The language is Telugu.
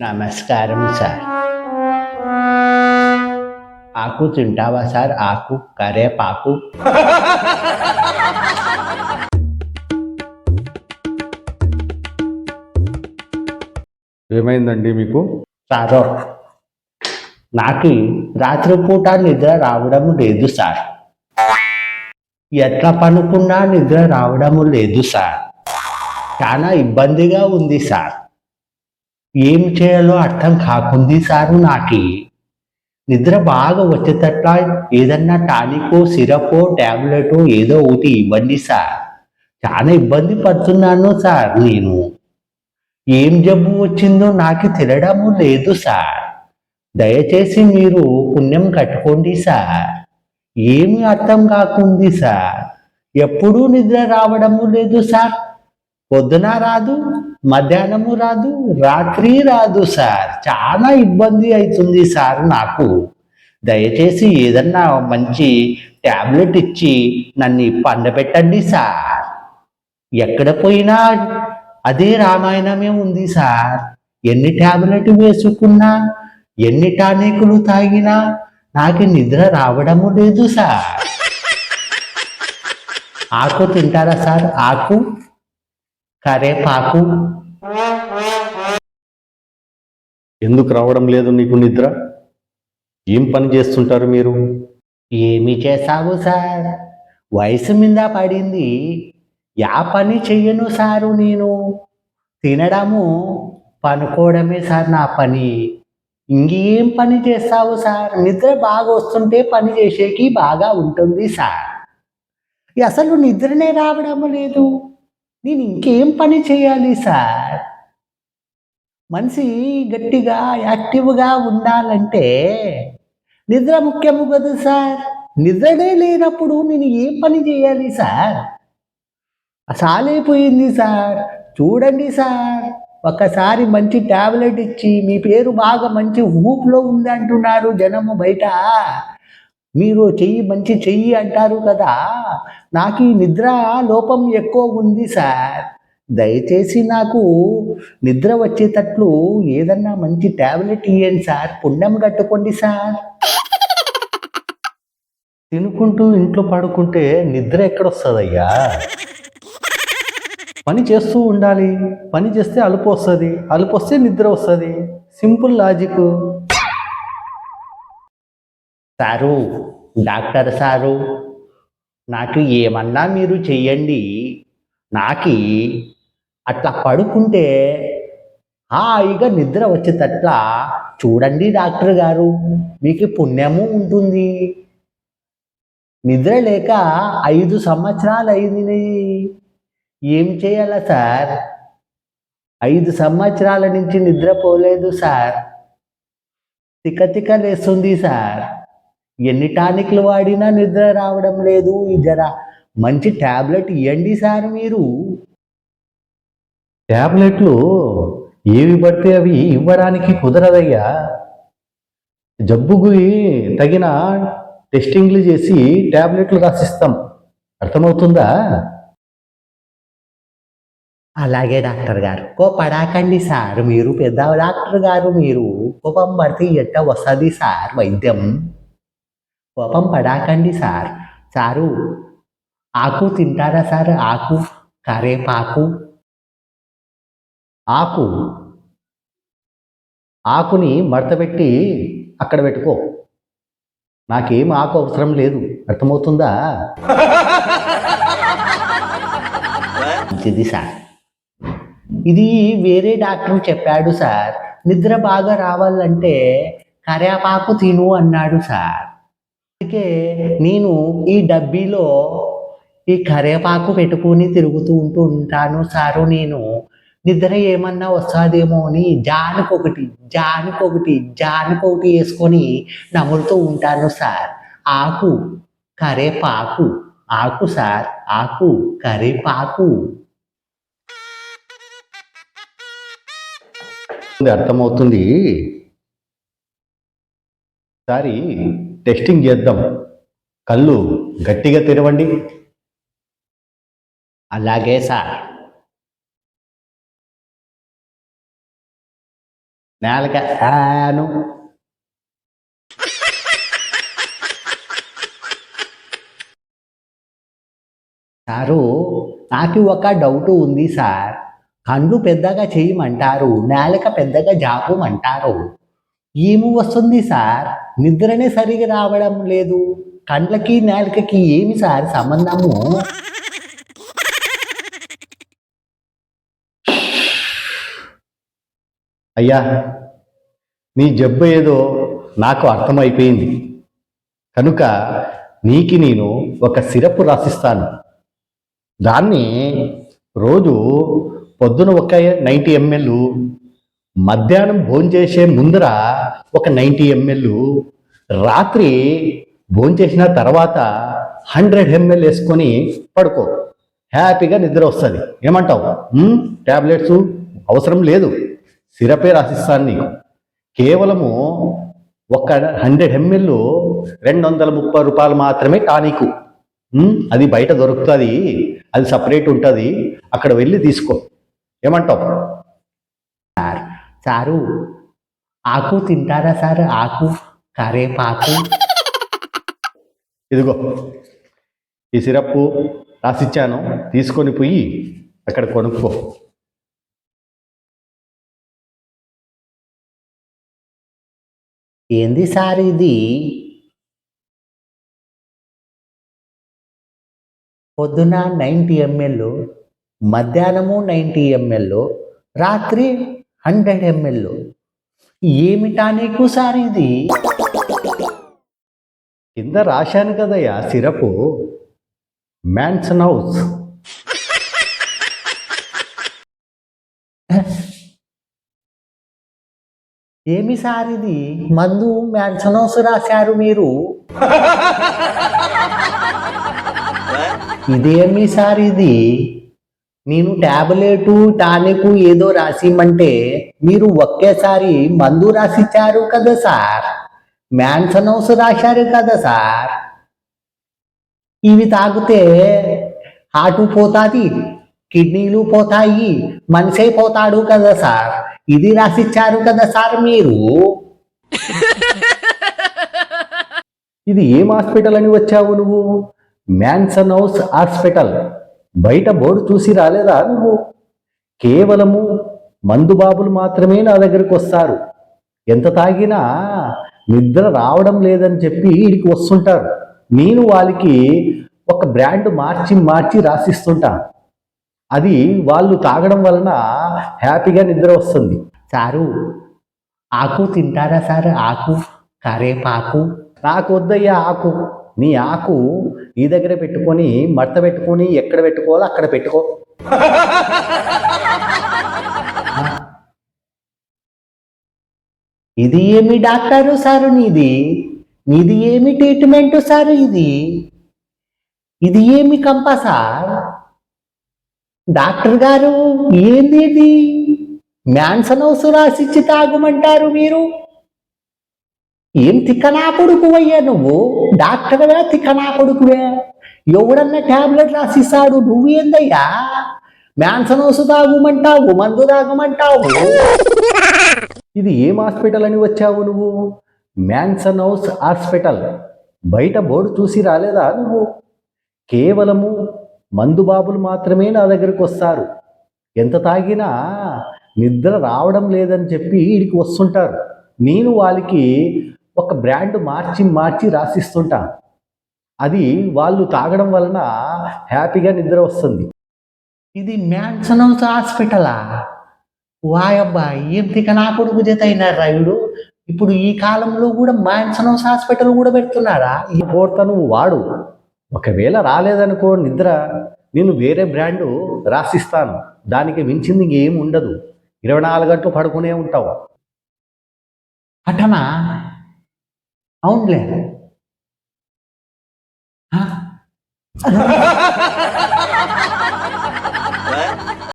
నమస్కారం సార్. ఆకు తింటావా సార్? ఆకు కరేపాకు. ఏమైందండి మీకు? సారో నాకు రాత్రిపూట నిద్ర రావడం లేదు సార్. ఎట్లా పనుకున్నా నిద్ర రావడం లేదు సార్. చాలా ఇబ్బందిగా ఉంది సార్. ఏం చేయాలో అర్థం కాకుంది సారు నాకి. నిద్ర బాగా వచ్చేటట్ల ఏదన్నా టానికో సిరపో ట్యాబ్లెటో ఏదో ఒకటి ఇవ్వండి సార్. చాలా ఇబ్బంది పడుతున్నాను సార్ నేను. ఏం జబ్బు వచ్చిందో నాకు తెలియడము లేదు సార్. దయచేసి మీరు పుణ్యం కట్టుకోండి సార్. ఏమి అర్థం కాకుంది సార్. ఎప్పుడూ నిద్ర రావడము లేదు సార్. పొద్దున రాదు మధ్యాహ్నము రాదు రాత్రి రాదు సార్. చాలా ఇబ్బంది అవుతుంది సార్ నాకు. దయచేసి ఏదన్నా మంచి ట్యాబ్లెట్ ఇచ్చి నన్ను పండబెట్టండి సార్. ఎక్కడ పోయినా అదే రామాయణమే ఉంది సార్. ఎన్ని టాబ్లెట్ వేసుకున్నా ఎన్ని టానికులు తాగినా నాకు నిద్ర రావడము లేదు సార్. ఆకు తింటారా సార్? ఆకు? కరేపాకు ఎందుకు రావడం లేదు నీకు నిద్ర? ఏం పని చేస్తుంటారు మీరు? ఏమి చేశావు సార్? వయసు మీద పడింది. యా పని చెయ్యను సారు నేను. తినడము పనుకోవడమే సార్ నా పని. ఇంకేం పని చేస్తావు సార్? నిద్ర బాగా వస్తుంటే పని చేసేకి బాగా ఉంటుంది సార్. అసలు నిద్రనే రావడం లేదు. నేను ఇంకేం పని చేయాలి సార్? మనిషి గట్టిగా యాక్టివ్గా ఉండాలంటే నిద్ర ముఖ్యము కదా సార్? నిద్రడే లేనప్పుడు నేను ఏం పని చేయాలి సార్? అసాలైపోయింది సార్. చూడండి సార్ ఒక్కసారి మంచి టాబ్లెట్ ఇచ్చి మీ పేరు బాగా మంచి ఊపులో ఉంది అంటున్నారు జనము బయట. మీరు చెయ్యి మంచి చెయ్యి అంటారు కదా. నాకు ఈ నిద్ర లోపం ఎక్కువ ఉంది సార్. దయచేసి నాకు నిద్ర వచ్చేటట్లు ఏదన్నా మంచి టాబ్లెట్ ఇవ్వండి సార్. పుణ్యం కట్టుకోండి సార్. తినుకుంటూ ఇంట్లో పడుకుంటే నిద్ర ఎక్కడొస్తుందయ్యా? పని చేస్తూ ఉండాలి. పని చేస్తే అలుపు వస్తుంది. అలుపు వస్తే నిద్ర వస్తుంది. Simple logic. Sir doctor sir నాకు ఏమన్నా మీరు చెయ్యండి. నాకి అట్లా పడుకుంటే హాయిగా నిద్ర వచ్చేటట్ల చూడండి డాక్టర్ గారు మీకు పుణ్యము ఉంటుంది. నిద్ర లేక ఐదు సంవత్సరాలు అయింది. ఏం చేయాలా సార్? ఐదు సంవత్సరాల నుంచి నిద్రపోలేదు సార్. తిక్క తిక్క లేస్తుంది సార్. ఎన్ని టానిక్లు వాడినా నిద్ర రావడం లేదు. ఈ జర మంచి టాబ్లెట్ ఇవ్వండి సార్ మీరు. ట్యాబ్లెట్లు ఏవి పడితే అవి ఇవ్వడానికి కుదరదయ్యా. జబ్బుకి తగిన టెస్టింగ్లు చేసి ట్యాబ్లెట్లు రాసిస్తాం. అర్థమవుతుందా? అలాగే డాక్టర్ గారు. కోపడాకండి సార్ మీరు. పెద్ద డాక్టర్ గారు మీరు. కోపం పడితే ఎట్ట వస్తుంది సార్ వైద్యం? కోపం పడాకండి సార్ సారు ఆకు తింటారా సార్ ఆకు కరేపాకు ఆకు ఆకుని మడతపెట్టి అక్కడ పెట్టుకో. నాకేం ఆకు అవసరం లేదు. అర్థమవుతుందా? మంచిది సార్. ఇది వేరే డాక్టర్ చెప్పాడు సార్. నిద్ర బాగా రావాలంటే కరేపాకు తిను అన్నాడు సార్. అందుకే నేను ఈ డబ్బీలో ఈ కరేపాకు పెట్టుకుని తిరుగుతూ ఉంటూ ఉంటాను సారు నేను. నిద్ర ఏమన్నా వస్తుందేమో అని జానుకొకటి జానుకొకటి జానుకొకటి వేసుకొని నములుతూ ఉంటాను సార్. ఆకు కరేపాకు ఆకు సార్ ఆకు కరేపాకు. అర్థమవుతుంది. సారి. టెస్టింగ్ చేద్దాం. కళ్ళు గట్టిగా తెరవండి. అలాగే సార్. నేలక ఆను సారు నాకు ఒక డౌట్ ఉంది సార్. కండ్లు పెద్దగా చేయమంటారు నేలక పెద్దగా జాపమంటారు. ఏమి వస్తుంది సార్? నిద్రనే సరిగా రావడం లేదు. కండ్లకి నాలుకకి ఏమి సార్ సంబంధము? అయ్యా నీ జబ్బు ఏదో నాకు అర్థమైపోయింది. కనుక నీకి నేను ఒక సిరప్ రాసిస్తాను. దాన్ని రోజు పొద్దున ఒక నైంటీ ఎంఎల్ మధ్యాహ్నం భోంచేసే ముందర ఒక నైంటీ ఎంఎల్ రాత్రి భోంచేసిన తర్వాత హండ్రెడ్ ఎంఎల్ వేసుకొని పడుకో. హ్యాపీగా నిద్ర వస్తుంది. ఏమంటావు? ట్యాబ్లెట్స్ అవసరం లేదు. సిరపే రాసిస్తాను నీకు. కేవలము ఒక హండ్రెడ్ ఎంఎల్ రెండు వందల ముప్పై రూపాయలు మాత్రమే టానికు అది బయట దొరుకుతుంది అది సపరేట్ ఉంటుంది అక్కడ వెళ్ళి తీసుకో. ఏమంటావు? సార్ ఆకు తింటారా సార్? ఆకు కరేపాకు. ఇదిగో ఈ సిరప్ రాసిచ్చాను. తీసుకొని పోయి అక్కడ కొనుక్కో. ఏంది సార్ ఇది? పొద్దున నైంటీ ఎంఎల్ మధ్యాహ్నము నైంటీ ఎంఎల్ రాత్రి హండ్రెడ్ ఎంఎల్. ఏమిటా నీకు సార్ ఇది? కింద రాశాను కదయ్యా సిరపు. Mansion House. ఏమి సార్ ఇది? మందు మ్యాన్సన్ హౌస్ రాశారు మీరు. ఇదేమి సార్ ఇది? నేను టాబ్లెట్ టానిక్ ఏదో రాసిమంటే మీరు ఒకేసారి మందు రాసిచ్చారు కదా సార్? మ్యాన్సన్ హౌస్ రాశారు కదా సార్? ఇవి తాగితే హార్టు పోతాది కిడ్నీలు పోతాయి మనిషే పోతాడు కదా సార్? ఇది రాసిచ్చారు కదా సార్ మీరు? ఇది ఏం హాస్పిటల్ అని వచ్చావు నువ్వు? Mansion house hospital. బయట బోర్డు చూసి రాలేదా నువ్వు? కేవలము మందు బాబులు మాత్రమే నా దగ్గరికి వస్తారు. ఎంత తాగినా నిద్ర రావడం లేదని చెప్పి వీడికి వస్తుంటారు. నేను వాళ్ళకి ఒక బ్రాండ్ మార్చి మార్చి రాసిస్తుంటా. అది వాళ్ళు తాగడం వలన హ్యాపీగా నిద్ర వస్తుంది. సారు ఆకు తింటారా సార్? ఆకు కరేపాకు? నాకు వద్దయ్యా ఆకు. నీ ఆకు ఈ దగ్గర పెట్టుకొని మడత పెట్టుకొని ఎక్కడ పెట్టుకోవాలో అక్కడ పెట్టుకో. ఇది ఏమి డాక్టరు సారు నీది? నీది ఏమి ట్రీట్మెంట్ సార్ ఇది? ఇది ఏమి కంప సార్? డాక్టర్ గారు ఏంది ఇది? మ్యాన్సన్ హౌస్ రాసిచ్చి తాగమంటారు మీరు? ఏం తిక్కనా కొడుకువయ్యా నువ్వు? డాక్టర్వే తిక్కనా కొడుకువే ఎవడన్నా టాబ్లెట్ రాసిస్తాడు నువ్వేందయ్యా? మ్యాన్సన్ హౌస్ తాగుమంటావు మందు తాగమంటావు. ఇది ఏం హాస్పిటల్ అని వచ్చావు నువ్వు? Mansion house hospital. బయట బోర్డు చూసి రాలేదా నువ్వు? కేవలము మందు బాబులు మాత్రమే నా దగ్గరికి వస్తారు. ఎంత తాగినా నిద్ర రావడం లేదని చెప్పి వీడికి వస్తుంటారు. నేను వాళ్ళకి ఒక బ్రాండ్ మార్చి మార్చి రాసిస్తుంటా. అది వాళ్ళు తాగడం వలన హ్యాపీగా నిద్ర వస్తుంది. ఇది మ్యాన్సన్ హౌస్ హాస్పిటలా? వాయబ్బా ఏంటిక నా కొడుకు జత అయినారు రాయుడు ఇప్పుడు ఈ కాలంలో కూడా మ్యాన్సన్ హౌస్ హాస్పిటల్ కూడా పెడుతున్నారా ఈ పోర్త నువ్వు వాడు. ఒకవేళ రాలేదనుకో నిద్ర. నేను వేరే బ్రాండు రాసిస్తాను. దానికి మించింది ఇంకేం ఉండదు. ఇరవై నాలుగు గంటలు పడుకునే ఉంటావు. అటనా అవునులే ఆ?